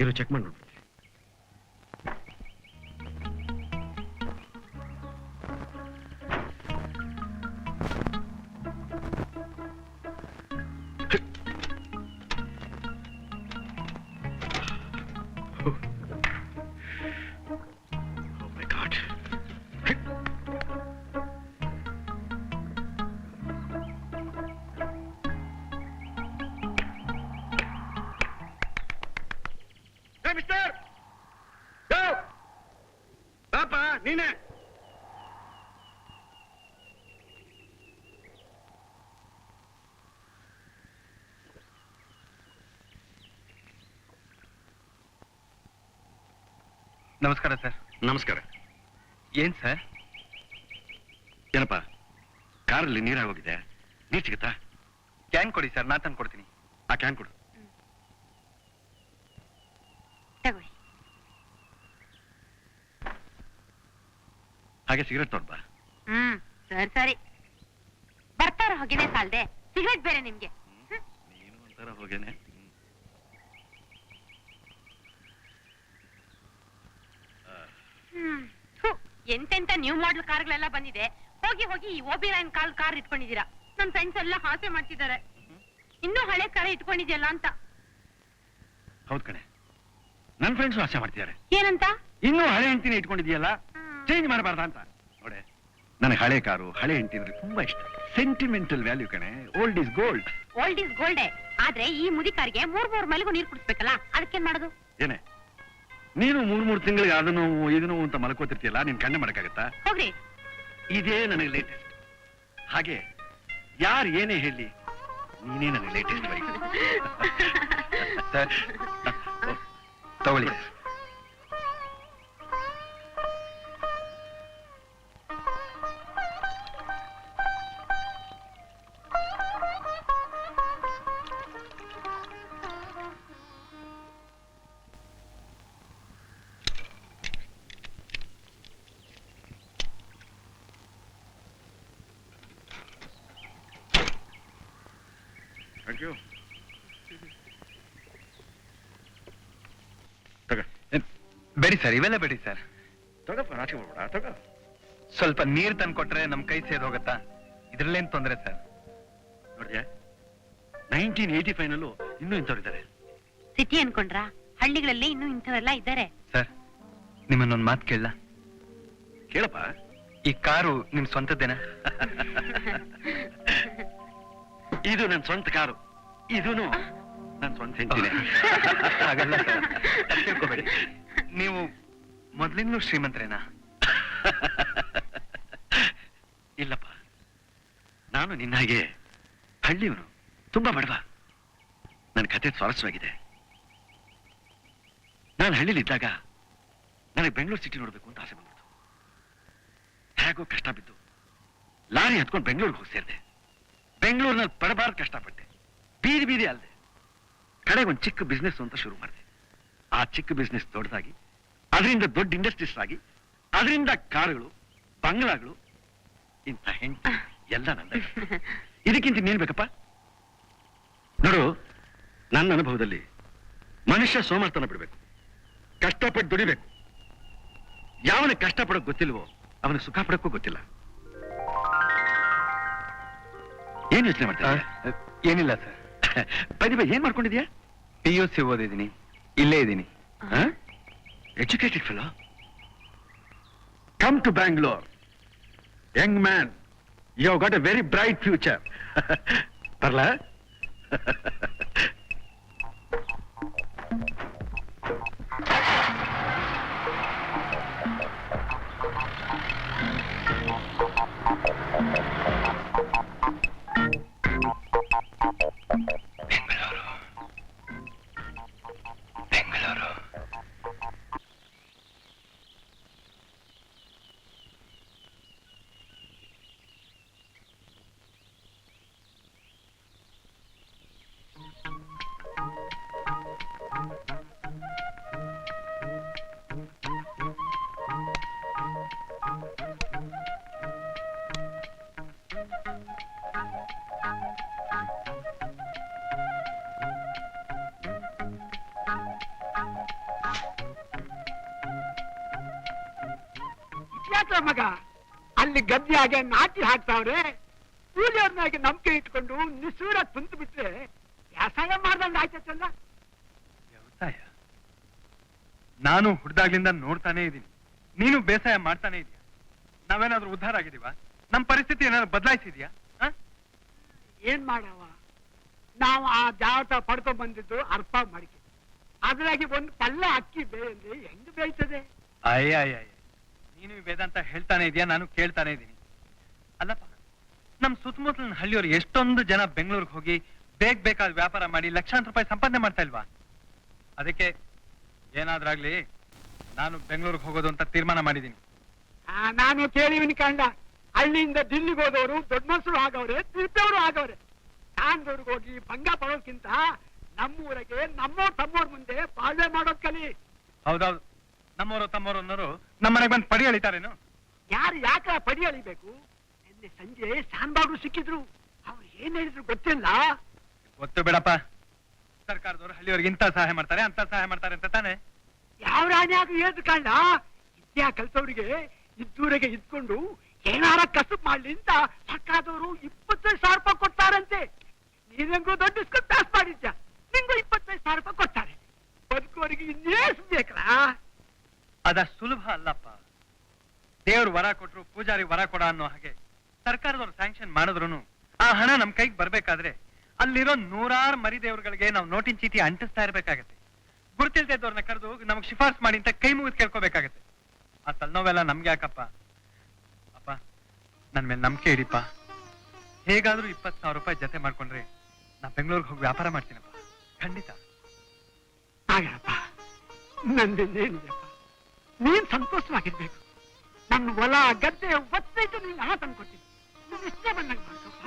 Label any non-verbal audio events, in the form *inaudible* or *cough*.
ఇరు చెక్మండు ನೀನೆ. ನಮಸ್ಕಾರ ಸರ್. ನಮಸ್ಕಾರ. ಏನ್ ಸರ್? ಏನಪ್ಪ ಕಾರಲ್ಲಿ ನೀರಾಗೋಗಿದೆ. ನೀರ್ ಸಿಗುತ್ತಾ? ಕ್ಯಾನ್ ಕೊಡಿ ಸರ್ ನಾ ತಂದು ಕೊಡ್ತೀನಿ ಆ ಕ್ಯಾನ್ ಕೊಡು ತಗೊಳ್ಳಿ ಹಾಗೆ ಸಿಗರೆಟ್ ತೊಗೊಂಡ್ ಬಾ ಹ್ಮ್ ಸರಿ ಸರಿ. ಬರ್ತಾರ ಹೊಗೆನೆ ಸಾಲ್ದೆ? ಸಿಗರೆಟ್ ಬೇರೆ ನಿಮ್ಗೆ. ನೀನು ಒಂಥರ ಹೋಗೇನೆ. ಹ್ಮ್ ಥು, ಎಂತೆಂತ ನ್ಯೂ ಮಾಡೆಲ್ ಕಾರ್ಗಳೆಲ್ಲ ಬಂದಿದೆ. ಹೋಗಿ ಹೋಗಿ ಈ ಓಬಿರೈನ್ ಕಾಲ್ ಕಾರ್ ಇಟ್ಕೊಂಡಿದ್ದೀರಾ. ನನ್ ಫ್ರೆಂಡ್ಸ್ ಎಲ್ಲ ಹಾಸೆ ಮಾಡ್ತಿದ್ದಾರೆ. ಇನ್ನೂ ಹಳೆ ಕಾರ್ ಇಟ್ಕೊಂಡಿದ್ಯಲ್ಲ ಅಂತ. ಹೌದ್ ಕಣೆ. ನನ್ ಫ್ರೆಂಡ್ಸ್ ಆಸೆ ಮಾಡ್ತಿದ್ದಾರೆ. ಏನಂತ? ಇನ್ನೂ ಹಳೆ ಹೆಂಡತಿನ ಇಟ್ಕೊಂಡಿದ್ಯಲ್ಲ ಹ್ಮ್. ಚೇಂಜ್ ಮಾಡಬಾರ್ದ ಅಂತ. ನೋಡೆ ನನಗೆ ಹಳೆ ಕಾರು ಹಳೆ ಹೆಂಡತಿ ಅಂದ್ರೆ ತುಂಬಾ ಇಷ್ಟ. ಸೆಂಟಿಮೆಂಟಲ್ ವ್ಯಾಲ್ಯೂ ಕಣೆ. Old is gold old is ಗೋಲ್ಡೆ ಆದ್ರೆ ಈ ಮುದಿ ಕಾರಿಗೆ ಮೂರ್ ಮೂರ್ ಮಲಗು ನೀರ್ ಕುಡಿಸ್ಬೇಕಲ್ಲ ಅದಕ್ಕೇನ್ ಮಾಡೋದು? ಏನೇ ನೀನು ಮೂರ್ ಮೂರ್ ತಿಂಗಳಿಗೆ ಅದು ನೋವು ಇದು ನೋವು ಅಂತ ಮಲ್ಕೋತಿರ್ತೀಯಲ್ಲ ನಿನ್ ಕಣ್ಣೆ ಮಾಡಕ್ಕಾಗತ್ತಾ ಹೋಗ್ರಿ. ಇದೇ ನನಗೆ ಲೇಟೆಸ್ಟ್ ಹಾಗೆ ಯಾರು ಏನೇ ಹೇಳಿ ನೀನೇ ನನಗೆ ಲೇಟೆಸ್ಟ್ ಬೈಕ್ *laughs* ತಗೊಳ್ಳಿ. ಥ್ಯಾಂಕ್ ಯು ತಗ. ಬೇಡಿ ಸರ್ ಇವೆಲ್ಲ ಬೇಡಿ ಸರ್. ತಗಪ್ಪ ನಾಚಿಕೆ ಮಾಡ್ಬೇಡ ತಗೋ. ಸ್ವಲ್ಪ ನೀರ್ ತಂದು ಕೊಟ್ರೆ ನಮ್ ಕೈ ಸೇದ್ ಹೋಗತ್ತಾ? ಇದ್ರಲ್ಲೇನ್ ತೊಂದ್ರೆ ಸರ್? ನೋಡಿದ್ಯಾ ನೈನ್ಟೀನ್ ಏಯ್ಟಿ ಫೈವ್ ನಲ್ಲೂ ಇನ್ನೂ ಇಂಥವ್ರಿದ್ದಾರೆ ಸಿಟಿ ಅನ್ಕೊಂಡ್ರಾ? ಹಳ್ಳಿಗಳಲ್ಲಿ ಇನ್ನೂ ಇಂಥವೆಲ್ಲ ಇದ್ದಾರೆ. ಸರ್ ನಿಮ್ಮನ್ನೊಂದ್ ಮಾತು ಕೇಳಲ್ಲ ಕೇಳಪ್ಪ. ಈ ಕಾರು ನಿಮ್ ಸ್ವಂತದ್ದೇನಾ? *laughs* ಇದು ನನ್ನ ಸ್ವಂತ ಕಾರು. ಇದೂನು ನನ್ನ ಸ್ವಂತ *laughs* ಹಾಗಲ್ಲ ತಿಳ್ಕೊಬೇಡಿ. ನೀವು ಮೊದಲಿಂದಲೂ ಶ್ರೀಮಂತರೇನಾ? *laughs* ಇಲ್ಲಪ್ಪ. ನಾನು ನಿನ್ನ ಹಾಗೆ ಹಳ್ಳಿಯವನು. ತುಂಬಾ ಬಡವ. ನನ್ನ ಕತೆ ಸ್ವಾರಸ್ಯವಾಗಿದೆ. ನಾನು ಹಳ್ಳಿಲಿದ್ದಾಗ ನನಗೆ ಬೆಂಗಳೂರು ಸಿಟಿ ನೋಡಬೇಕು ಅಂತ ಆಸೆ ಬಂದ್ಬಿಡ್ತು. ಹೇಗೋ ಕಷ್ಟ ಬಿದ್ದು ಲಾರಿ ಹತ್ಕೊಂಡು ಬೆಂಗಳೂರಿಗೆ ಹೋಗಿ ಸೇರಿದೆ. ಬೆಂಗಳೂರಿನಲ್ಲಿ ಪಡಬಾರ್ದು ಕಷ್ಟಪಟ್ಟೆ. ಬೀದಿ ಬೀದಿ ಅಲ್ಲದೆ ಕಡೆಗೆ ಒಂದು ಚಿಕ್ಕ ಬಿಸ್ನೆಸ್ ಅಂತ ಶುರು ಮಾಡಿದೆ. ಆ ಚಿಕ್ಕ ಬಿಸ್ನೆಸ್ ದೊಡ್ಡದಾಗಿ, ಅದರಿಂದ ದೊಡ್ಡ ಇಂಡಸ್ಟ್ರೀಸ್ ಆಗಿ, ಅದರಿಂದ ಕಾರುಗಳು, ಬಂಗ್ಲಾಗಳು, ಇಂಥ ಹೆಂಡತಿ ಎಲ್ಲ ನಂದ. ಇದಕ್ಕಿಂತ ಇನ್ನೇನು ಬೇಕಪ್ಪ? ನೋಡು, ನನ್ನ ಅನುಭವದಲ್ಲಿ ಮನುಷ್ಯ ಸೋಮಾರ್ತನ ಬಿಡಬೇಕು. ಕಷ್ಟಪಟ್ಟು ದುಡಿಬೇಕು. ಯಾವನ ಕಷ್ಟಪಡೋಕ್ಕೆ ಗೊತ್ತಿಲ್ವೋ, ಅವನಿಗೆ ಸುಖ ಪಡಕ್ಕೂ ಗೊತ್ತಿಲ್ಲ. ಏನ್ ಯೋಚನೆ ಮಾಡ್ತಾ ಏನಿಲ್ಲ ಸರ್ ಬದಿ ಬೈ ಏನ್ ಮಾಡ್ಕೊಂಡಿದ್ಯಾ ಪಿ ಯು ಸಿ ಓದಿದ್ದೀನಿ ಇಲ್ಲೇ ಇದ್ದೀನಿ educated fellow come to Bangalore young man you got a very bright future ಬರಲಾ ಯಾತ್ರ ಮಗ. ಅಲ್ಲಿ ಗದ್ದೆಯಾಗೆ ನಾಟಿ ಹಾಕ್ತಾವ್ರೆ. ಕೂಲಿಯವ್ರನ್ನಾಗಿ ನಂಬಿಕೆ ಇಟ್ಕೊಂಡು ನಿಸೂರ ತುಂತು ಬಿಟ್ರೆ ವ್ಯಾಸಾಯ ಮಾಡ್ದಂಗ ಆಯ್ತಲ್ಲ ವ್ಯವಸಾಯ ನಾನು ಹುಡ್ದಾಗ್ಲಿಂದ ನೋಡ್ತಾನೆ ಇದ್ದೀನಿ ನೀನು ಬೇಸಾಯ ಮಾಡ್ತಾನೆ ಇದೀಯ. ನಾವೇನಾದ್ರೂ ಉದ್ಧಾರ ಆಗಿದೀವ ನಮ್ ಪರಿಸ್ಥಿತಿ ಏನಾದ್ರು ಬದಲಾಯಿಸಿದ್ಯಾ? ಏನ್ ಮಾಡವ ನಾವು ಆ ಜಾವಟ ಪಡ್ಕೊಂಡ್ ಬಂದಿದ್ದು ಅರ್ಪ ಮಾಡಿಕೆ. ಅದ್ರಾಗಿ ಒಂದು ಪಲ್ಲ ಅಕ್ಕಿ ಬೇಯಂದ್ರೆ ಹೆಂಗ್ ಬೇಯ್ತದೆ? ಅಯ್ಯ ಅಯ್ಯ. ನೀನು ವೇದ ವೇದಾಂತ ಹೇಳ್ತಾನೆ ಇದೆಯಾ? ನಾನು ಕೇಳ್ತಾನೆ ಇದ್ದೀನಿ. ಅಲ್ಲಪ್ಪ ನಮ್ ಸುತ್ತಮುತ್ತಲಿನ ಹಳ್ಳಿಯವರು ಎಷ್ಟೊಂದು ಜನ ಬೆಂಗಳೂರಿಗೆ ಹೋಗಿ ಬೇಗ ಬೇಕಾದ ವ್ಯಾಪಾರ ಮಾಡಿ ಲಕ್ಷಾಂತರ ರೂಪಾಯಿ ಸಂಪಾದನೆ ಮಾಡ್ತಾ ಇಲ್ವಾ? ಅದಕ್ಕೆ ಏನಾದ್ರಾಗ್ಲಿ ನಾನು ಬೆಂಗಳೂರಿಗೆ ಹೋಗೋದು ಅಂತ ತೀರ್ಮಾನ ಮಾಡಿದ್ದೀನಿ. ನಾನು ಕೇಳಿವಿನ ಕಂಡ. ಹಳ್ಳಿಯಿಂದ ದಿಲ್ಲಿಗೆ ಹೋದವರು ದೊಡ್ಡ ಮನಸ್ಸು ಆಗವ್ರೆ ತಿರ್ತವರು ಆಗವ್ರೆ. ಕಾಂದೂರ್ಗೆ ಹೋಗಿ ಭಂಗ ಪಡೋದ್ಕಿಂತ ನಮ್ಮೂರಿಗೆ ನಮ್ಮೋರ್ ತಮ್ಮೋರ್ ಮುಂದೆ ಬಾಳ್ವೆ ಮಾಡೋದ್ ಕಲಿ. ಹೌದೌದು. ನಮ್ಮವರು ತಮ್ಮವರು ಅನ್ನೋರು ನಮ್ಮನೆಗೆ ಬಂದು ಪಡಿ ಎಳಿತಾರೇನು ಯಾರು ಯಾಕ ಪಡಿ ಅಳಿಬೇಕು? ನಿನ್ನೆ ಸಂಜೆ ಶಾನ್ಬಾಗ್ರು ಸಿಕ್ಕಿದ್ರು. ಅವ್ರು ಏನ್ ಹೇಳಿದ್ರು ಗೊತ್ತಿಲ್ಲ? ಗೊತ್ತು ಬಿಡಪ್ಪ. ಸರ್ಕಾರದವರು ಹಳ್ಳಿಯವ್ರಿಗೆ ಇಂಥ ಸಹಾಯ ಮಾಡ್ತಾರೆ ಅಂತ ಸಹಾಯ ಮಾಡ್ತಾರೆ ಅಂತ ತಾನೆ. ಯಾವ ರಾಣ್ಯಾಗ ಏದ್ ಕಾರಣ ವಿದ್ಯಾ ಕಲ್ತವ್ರಿಗೆ ಇದ್ದೂರಿಗೆ ಇದ್ಕೊಂಡು ಏನಾರ ಕಸಬ್ ಮಾಡ್ಲಿ ಅಂತ ಸರ್ಕಾರದವರು ಇಪ್ಪತ್ತೈದು ಸಾವಿರ ರೂಪಾಯಿ ಕೊಡ್ತಾರಂತೆ. ನೀನಂಗೂ ದೊಡ್ಡ ಸ್ಕೂಲ್ ಪಾಸ್ ಮಾಡಿದ್ಯಾ? ನಿಂಗೂ ಇಪ್ಪತ್ತೈದು ಸಾವಿರ ರೂಪಾಯಿ ಕೊಡ್ತಾರೆ. ಬದುಕೋರಿಗೆ ಇನ್ನೇಸ್ ಬೇಕಲ್ಲ? ಅದ ಸುಲಭ ಅಲ್ಲಪ್ಪ. ದೇವ್ರು ವರ ಕೊಟ್ರು, ಪೂಜಾರಿ ವರ ಕೊಡ ಅನ್ನೋ ಹಾಗೆ ಸರ್ಕಾರದವ್ರು ಸ್ಯಾಂಕ್ಷನ್ ಮಾಡಿದ್ರು ಆ ಹಣ ನಮ್ ಕೈಗೆ ಬರ್ಬೇಕಾದ್ರೆ ಅಲ್ಲಿರೋ ನೂರಾರು ಮರಿ ದೇವ್ರುಗಳಿಗೆ ನಾವು ನೋಟಿನ ಚೀಟಿ ಅಂಟಿಸ್ತಾ ಇರ್ಬೇಕಾಗತ್ತೆ. ಗುರುತಿಲ್ದೇ ಇದ್ದವ್ರನ್ನ ಕರೆದು ನಮಗ್ ಶಿಫಾರ್ಸ್ ಮಾಡಿ ಅಂತ ಕೈ ಮುಗಿದು ಕೇಳ್ಕೋಬೇಕಾಗತ್ತೆ. ಆ ತಲೆನೋವೆಲ್ಲ ನಮ್ಗೆ ಯಾಕಪ್ಪ? ಅಪ್ಪ, ನನ್ ಮೇಲೆ ನಂಬಿಕೆ ಇಡಿಪ್ಪ ಹೇಗಾದ್ರೂ ಇಪ್ಪತ್ ಸಾವಿರ ರೂಪಾಯಿ ಜತೆ ಮಾಡ್ಕೊಂಡ್ರೆ ನಾ ಬೆಂಗಳೂರಿಗೆ ಹೋಗಿ ವ್ಯಾಪಾರ ಮಾಡ್ತೀನಪ್ಪ. ಖಂಡಿತ. ಆಗಪ್ಪ ನಂದೇನಿದೆಯಪ್ಪ ನೀನ್ ಸಂತೋಷವಾಗಿರ್ಬೇಕು. ನನ್ನ ಹೊಲ ಗದ್ದೆ ಒತ್ತೈತು ನೀನ್ ಹಣ ಕೊಟ್ಟಿದ್ದೆ ನೀನ್ ಇಷ್ಟ ಬಂದಂಗೆ ಮಾಡ್ಕಪ್ಪ